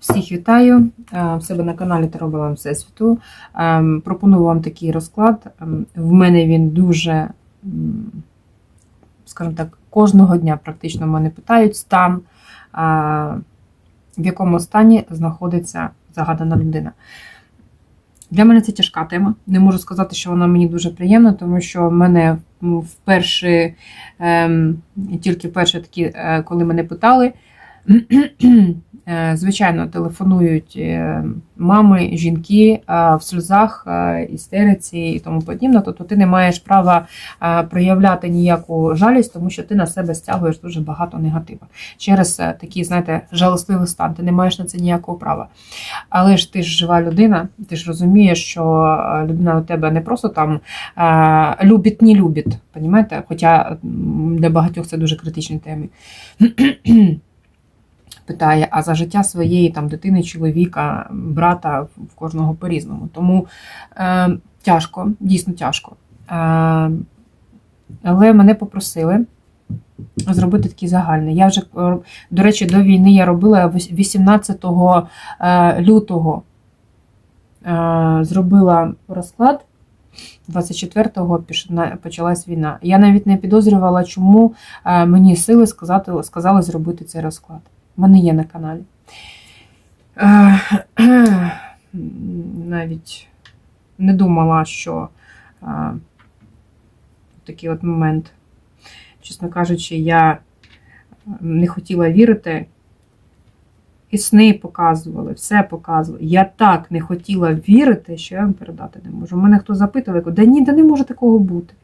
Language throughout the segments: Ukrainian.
Всіх вітаю е, в себе на каналі Таробила Всесвіту. Ем, Пропоную вам такий розклад. Ем, В мене він дуже, скажімо так, кожного дня практично мене питають стан, е, в якому стані знаходиться загадана людина. Для мене це тяжка тема. Не можу сказати, що вона мені дуже приємна, тому що мене вперше, ем, тільки вперше такі, е, коли мене питали, Звичайно, телефонують е, мами, жінки е, в сльозах, е, істериці і тому подібне. Тобто ти не маєш права е, проявляти ніяку жалість, тому що ти на себе стягуєш дуже багато негатива. Через е, такий, знаєте, жалостливий стан. Ти не маєш на це ніякого права. Але ж ти ж жива людина, ти ж розумієш, що е, людина у тебе не просто там е, любить, не любить, понімаєте? Хоча для багатьох це дуже критичні теми питає, а за життя своєї там дитини, чоловіка, брата в кожного по-різному. Тому е, тяжко, дійсно тяжко. Е, але мене попросили зробити такий загальний. Я вже, е, до речі, до війни я робила 18 е, лютого. Е, зробила розклад. 24-го піш- почалась війна. Я навіть не підозрювала, чому мені сили сказати, сказали зробити цей розклад. Мене є на каналі. Е, Навіть не думала, що е, такий от момент. Чесно кажучи, я не хотіла вірити. І сни показували, все показували. Я так не хотіла вірити, що я вам передати не можу. Мене хто запитував, да ні, да не може такого бути.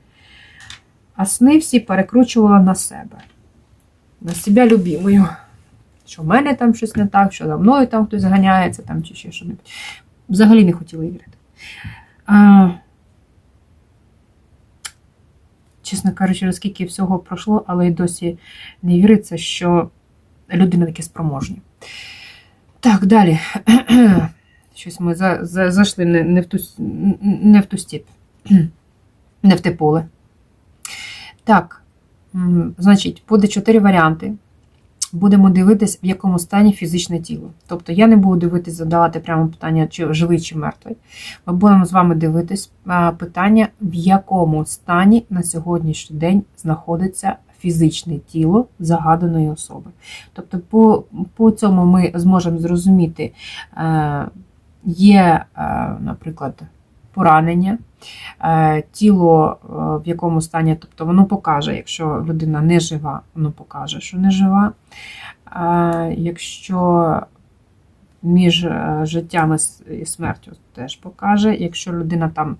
А сни всі перекручувала на себе, на себе любимою. Що в мене там щось не так, що за мною там хтось ганяється, там, чи ще щось. Взагалі не хотіла вірити. А, чесно кажучи, оскільки всього пройшло, але й досі не віриться, що люди не такі спроможні. Так, далі. Щось ми за, за, зайшли не, не, в ту, не в ту стіп, не в те поле. Так, значить, буде чотири варіанти. Будемо дивитись, в якому стані фізичне тіло. Тобто я не буду дивитись, задавати прямо питання, чи живий, чи мертвий. Ми будемо з вами дивитись питання, в якому стані на сьогоднішній день знаходиться фізичне тіло загаданої особи. Тобто, по, по цьому ми зможемо зрозуміти, е, є, е, наприклад, поранення, е, тіло е, в якому стані, тобто воно покаже, якщо людина не жива, воно покаже, що не жива. Е, Якщо між життям і смертю теж покаже. Якщо людина там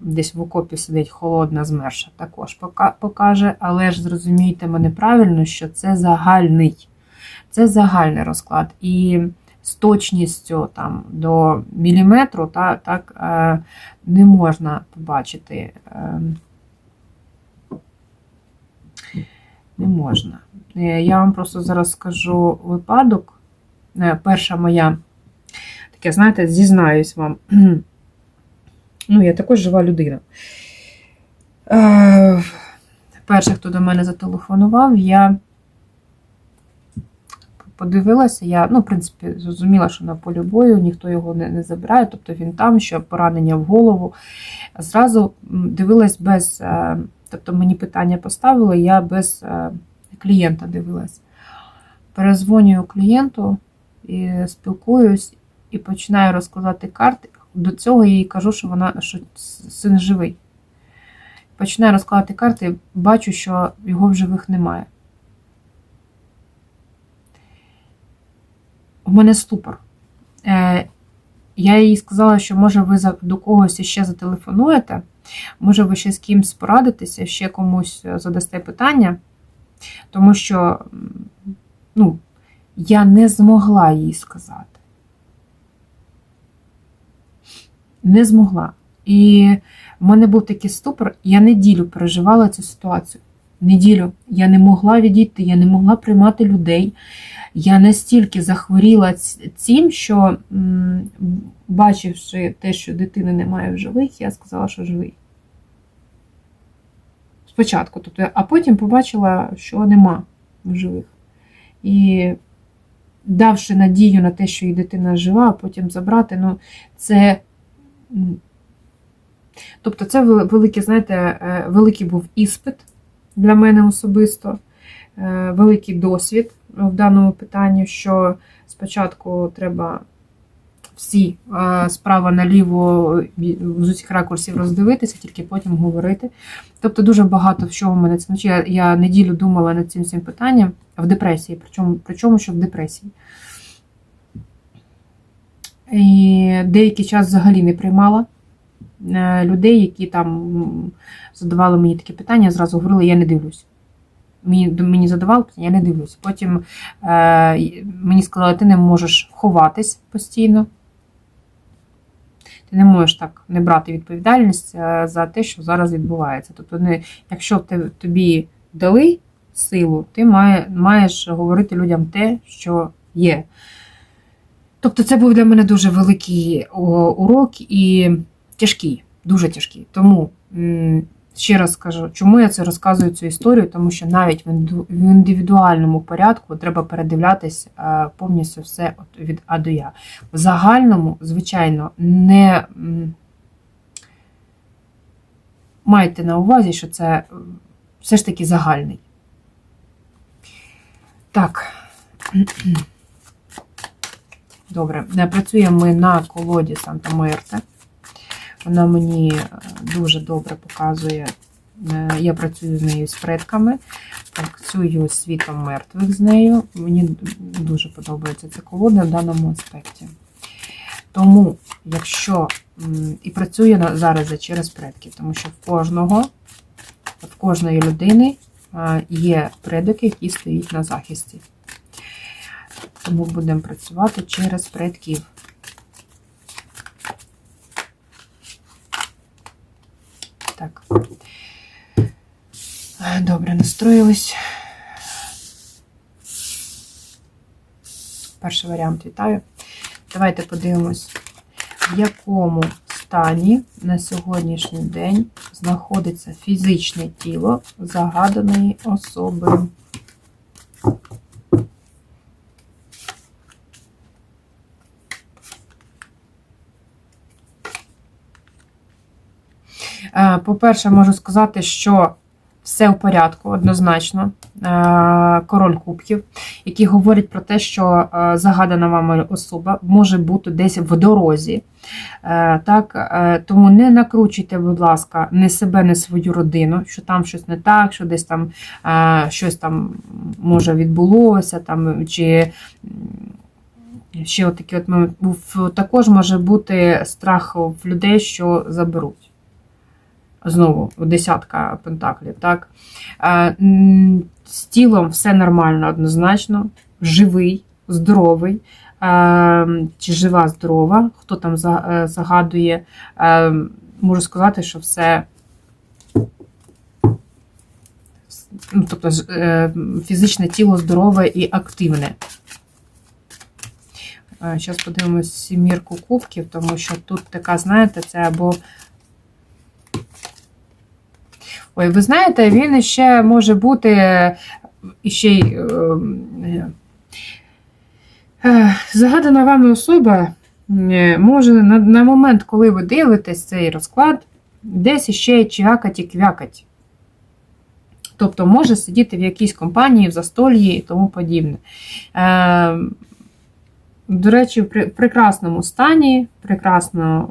десь в окопі сидить холодна, змерша, також покаже. Але ж зрозумійте мене правильно, що це загальний. Це загальний розклад. І з точністю там, до міліметру та, так е, не можна побачити. Е, не можна. Е, Я вам просто зараз скажу випадок. Перша моя, таке, знаєте, зізнаюсь вам. Ну, я також жива людина. Перший, хто до мене зателефонував, я подивилася, я, ну, в принципі, зрозуміла, що на полі бою ніхто його не, не забирає, тобто він там, що поранення в голову. Зразу дивилась без, е, тобто мені питання поставили, я без е, клієнта дивилась. Перезвонюю клієнту і спілкуюсь, і починаю розкладати карти. До цього я їй кажу, що вона що син живий. Починаю розкладати карти, бачу, що його в живих немає. У мене ступор. Е, я їй сказала, що може ви до когось ще зателефонуєте, може ви ще з кимсь порадитеся, ще комусь е, задасте питання, тому що ну, я не змогла їй сказати. Не змогла. І в мене був такий ступор, я неділю переживала цю ситуацію. Неділю я не могла відійти, я не могла приймати людей. Я настільки захворіла цим, що, бачивши те, що дитини немає в живих, я сказала, що живий. спочатку. Тобто, а потім побачила, що нема в живих. І давши надію на те, що її дитина жива, а потім забрати, ну це. Тобто, це великий, знаєте, е, великий був іспит для мене особисто, е, великий досвід в даному питанні, що спочатку треба всі е, справа наліво з усіх ракурсів роздивитися, тільки потім говорити. Тобто дуже багато в чого мене це. Я, я неділю думала над цим цим питанням в депресії, причому, причому що в депресії. І деякий час взагалі не приймала людей, які там задавали мені такі питання, зразу говорили, я не дивлюсь. Мені, мені задавали я не дивлюсь. Потім е, мені сказали, ти не можеш ховатись постійно. Ти не можеш так не брати відповідальність е, за те, що зараз відбувається. Тобто, не, якщо тобі дали силу, ти має, маєш говорити людям те, що є. Тобто, це був для мене дуже великий урок і тяжкий, дуже тяжкий. Тому ще раз скажу, чому я це розказую цю історію, тому що навіть в індивідуальному порядку треба передивлятись е, повністю все від А до Я. В загальному, звичайно, не майте на увазі, що це все ж таки загальний. Так. Добре, працюємо ми на колоді Санта Мерте. Вона мені е, дуже добре показує. е, Я працюю з нею з предками, працюю з світом мертвих з нею. Мені дуже подобається ця колода в даному аспекті. Тому, якщо і працюю на- зараз через предків, тому що в кожного, в кожної людини е, є предок, який стоїть на захисті. Тому будемо працювати через предків. Так. Добре, настроїлись. Перший варіант вітаю. Давайте подивимось, в якому стані на сьогоднішній день знаходиться фізичне тіло загаданої особи. Е, По-перше, можу сказати, що все в порядку, однозначно. Е, Король кубків, який говорить про те, що е, загадана вами особа може бути десь в дорозі. Е, Так, Тому не накручуйте, будь ласка, не себе, не свою родину, що там щось не так, що десь там щось там може відбулося, там, чи ще отакий от момент. Також може бути страх в людей, що заберуть знову десятка пентаклів. Так? Е, З тілом все нормально, однозначно, живий, здоровий. Е, Чи жива, здорова, хто там е, загадує, можу сказати, що все. Ну, тобто фізичне тіло здорове і активне. Зараз подивимось сімірку кубків, тому що тут така, знаєте, це або Ой, ви знаєте, він ще може бути е, іще й е, е, загадана вами особа може на, на момент, коли ви дивитесь цей розклад, десь іще чвякать і квякать. Тобто може сидіти в якійсь компанії, в застольї і тому подібне. Е, до речі, в прекрасному стані, прекрасно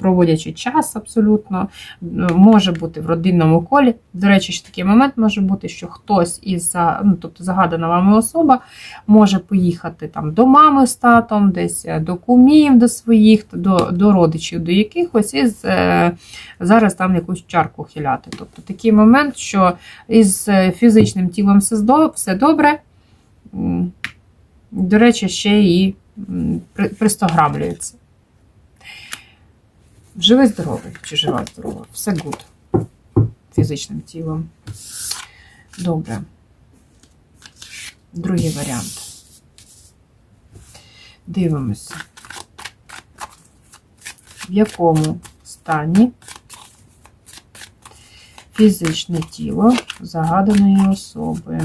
проводячи час абсолютно, може бути в родинному колі. До речі, ще такий момент може бути, що хтось із ну, тобто загадана вами особа може поїхати там до мами з татом, десь е, до кумів, до своїх, до, до родичів, до якихось, і е, зараз там якусь чарку хиляти. Тобто такий момент, що із е, фізичним тілом все, добре. До речі, ще і пристограмлюється. Живий здоровий чи жива здорова. Все гуд. Фізичним тілом. Добре. Другий варіант. Дивимося. В якому стані фізичне тіло загаданої особи.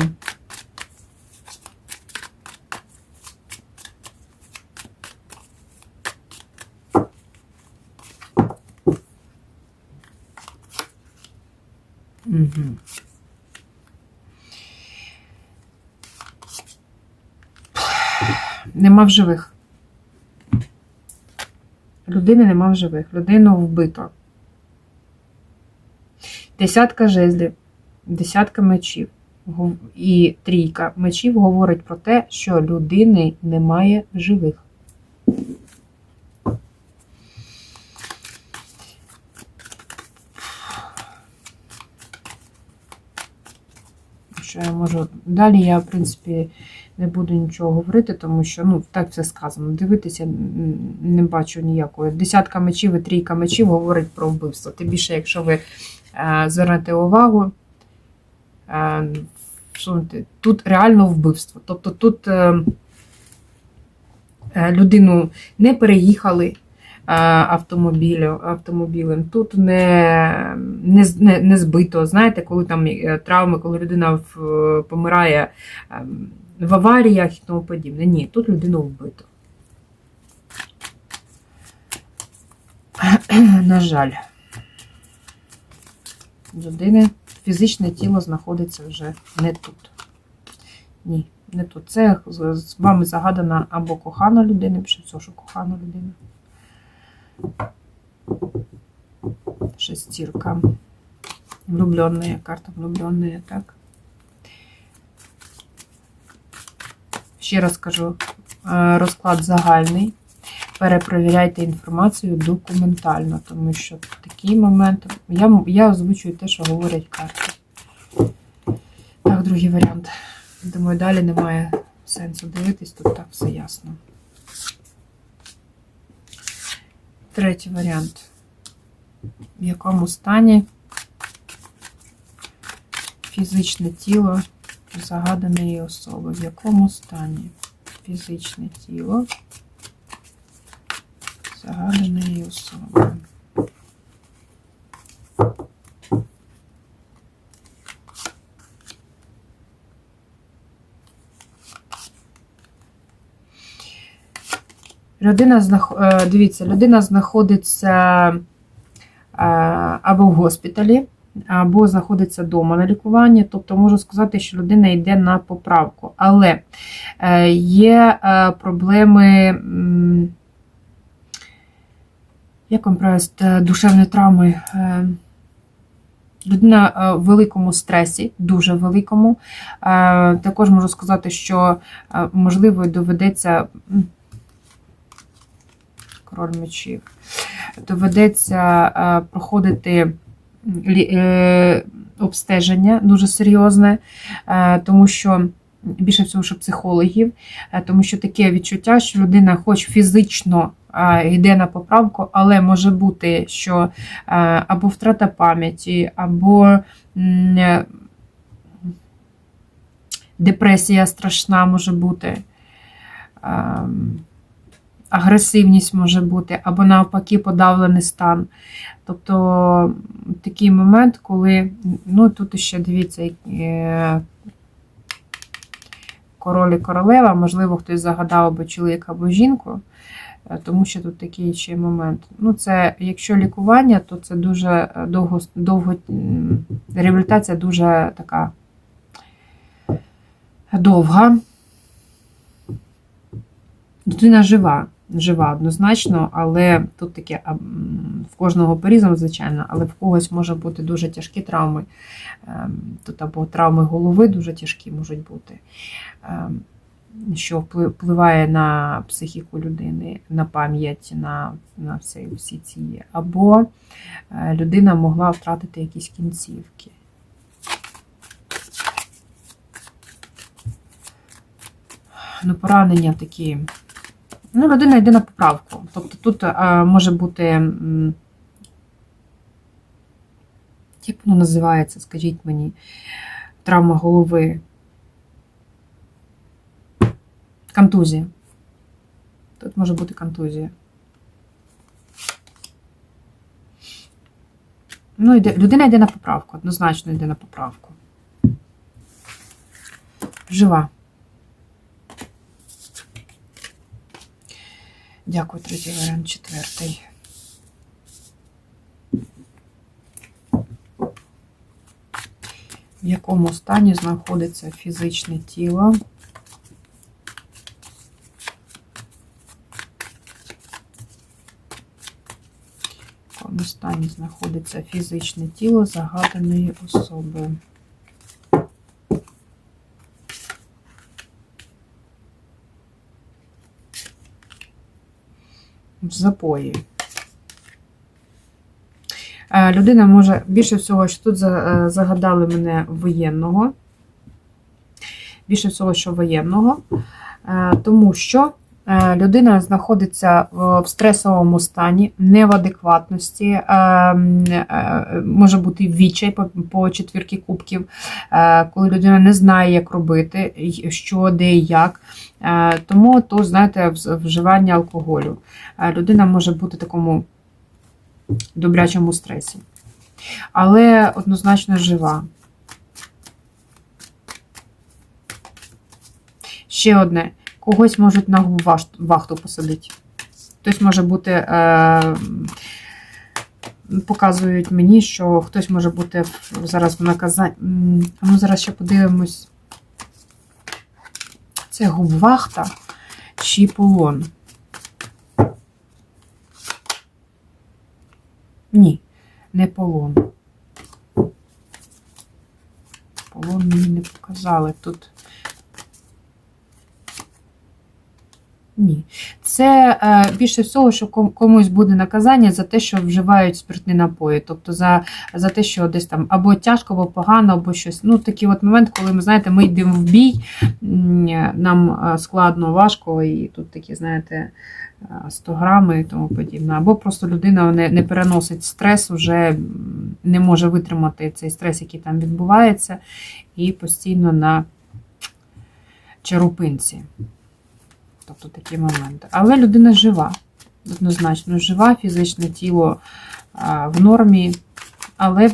Нема в живих. Людини нема в живих. Людину вбито. Десятка жезлів, десятка мечів і трійка мечів говорить про те, що людини немає в живих. Що я можу. Далі я, в принципі, не буду нічого говорити, тому що ну, так все сказано. Дивитися не бачу ніякої. Десятка мечів і трійка мечів говорить про вбивство. Тим більше, якщо ви е, звернете увагу, е, тут реально вбивство. Тобто тут е, е, людину не переїхали автомобілю, автомобілем, тут не, не, не, збито. Знаєте, коли там е, травми, коли людина в, помирає е, в аваріях і тому подібне. Ні, тут людину вбито. На жаль, людини фізичне тіло знаходиться вже не тут. Ні, не тут. Це з вами загадана або кохана людина, всього, що кохана людина. Шестірка. Влюбленная, карта влюбленная, так. Ще раз кажу, е, розклад загальний. Перепровіряйте інформацію документально, тому що такий момент. Я, я озвучую те, що говорять карти. Так, другий варіант. Думаю, далі немає сенсу дивитись, тут так все ясно. Третій варіант. В якому стані фізичне тіло загаданої особи? В якому стані фізичне тіло загаданої особи? Людина знах... е, дивіться, людина знаходиться е, або в госпіталі, або знаходиться вдома на лікуванні. Тобто можу сказати, що людина йде на поправку. Але е, є проблеми, як вам правильно, душевної травми. Людина в великому стресі, дуже великому. Також можу сказати, що можливо доведеться. Король мечів. Доведеться е, проходити е, обстеження дуже серйозне, е, тому що більше всього, що психологів, тому що таке відчуття, що людина, хоч фізично йде на поправку, але може бути, що або втрата пам'яті, або депресія страшна може бути. Агресивність може бути, або навпаки подавлений стан. Тобто такий момент, коли, ну тут ще дивіться, е, король і королева, можливо, хтось загадав або чоловіка, або жінку, е, тому що тут такий ще момент. Ну, це, якщо лікування, то це дуже довго, довго реабілітація дуже така довга. Людина жива, жива однозначно, але тут таке в кожного по-різному, звичайно, але в когось може бути дуже тяжкі травми. Ем, Тут або травми голови дуже тяжкі можуть бути, ем, що впливає на психіку людини, на пам'ять, на, на всі, всі ці. Або е, людина могла втратити якісь кінцівки. Ну, поранення такі. Ну, людина йде на поправку. Тобто тут а, може бути. Як воно називається, скажіть мені, травма голови. Контузія. Тут може бути контузія. Ну, йде, людина йде на поправку, однозначно йде на поправку. Жива. Дякую, третій варіант, четвертий. В якому стані знаходиться фізичне тіло? В якому стані знаходиться фізичне тіло загаданої особи? В запої. Е, Людина може більше всього, що тут е, загадали мене воєнного. Більше всього, що воєнного, Е, тому що людина знаходиться в стресовому стані, не в адекватності, е, е, може бути відчай по, четвірки кубків, е, коли людина не знає, як робити, що, де і як. Е, Тому то, знаєте, вживання алкоголю. Е, Людина може бути в такому добрячому стресі. Але однозначно жива. Ще одне. Когось можуть на вахту посадити. Хтось може бути. Е, показують мені, що хтось може бути зараз в наказанні. Ну, зараз ще подивимось. Це губвахта чи полон. Ні, не полон. Полон мені не показали тут. Ні. Це е, більше всього, що комусь буде наказання за те, що вживають спиртні напої. Тобто за, за те, що десь там або тяжко, або погано, або щось. Ну, такий от момент, коли ми знаєте, ми йдемо в бій, нам е, складно, важко, і тут такі, знаєте, е, 100 грами і тому подібне. Або просто людина не, не переносить стрес, вже не може витримати цей стрес, який там відбувається, і постійно на чарупинці. Тобто такі моменти. Але людина жива, однозначно жива, фізичне тіло в нормі, але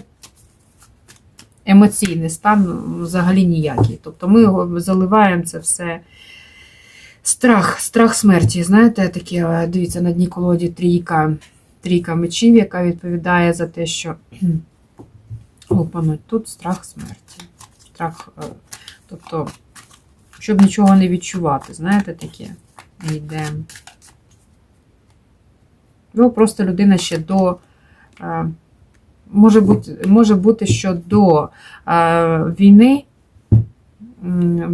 емоційний стан взагалі ніякий. Тобто ми заливаємо це все. Страх, страх смерті. Знаєте, таке, дивіться, на дні колоді трійка, трійка мечів, яка відповідає за те, що опануть тут страх смерті. Страх, е, тобто, щоб нічого не відчувати, знаєте, таке йде. Ну, просто людина ще до. е, Може бути, може бути, що до е, війни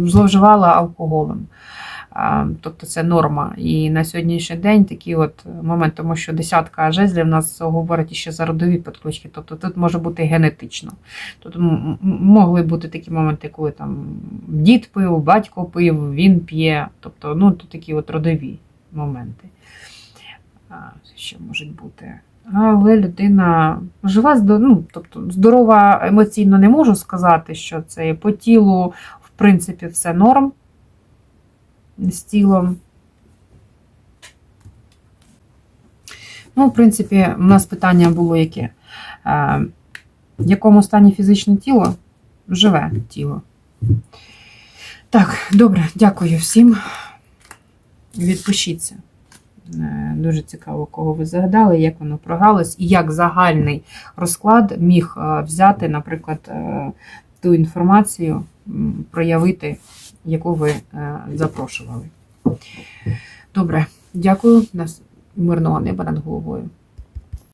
зловживала алкоголем. Тобто це норма. І на сьогоднішній день такий от момент, тому що десятка жезлів нас говорить ще за родові підключки. Тобто тут може бути генетично. Тут могли бути такі моменти, коли там дід пив, батько пив, він п'є. Тобто, ну, тут такі от родові моменти. Що можуть бути. Але людина жива, ну, тобто здорова емоційно не можу сказати, що це по тілу, в принципі, все норм з тілом. Ну, в принципі, у нас питання було яке? Е, В якому стані фізичне тіло? Живе тіло. Так, добре, дякую всім. Відпишіться. Е, Дуже цікаво, кого ви загадали, як воно програлось, і як загальний розклад міг е, взяти, наприклад, ту інформацію, проявити, яку ви е, запрошували. Добре, дякую. Мирного неба над головою.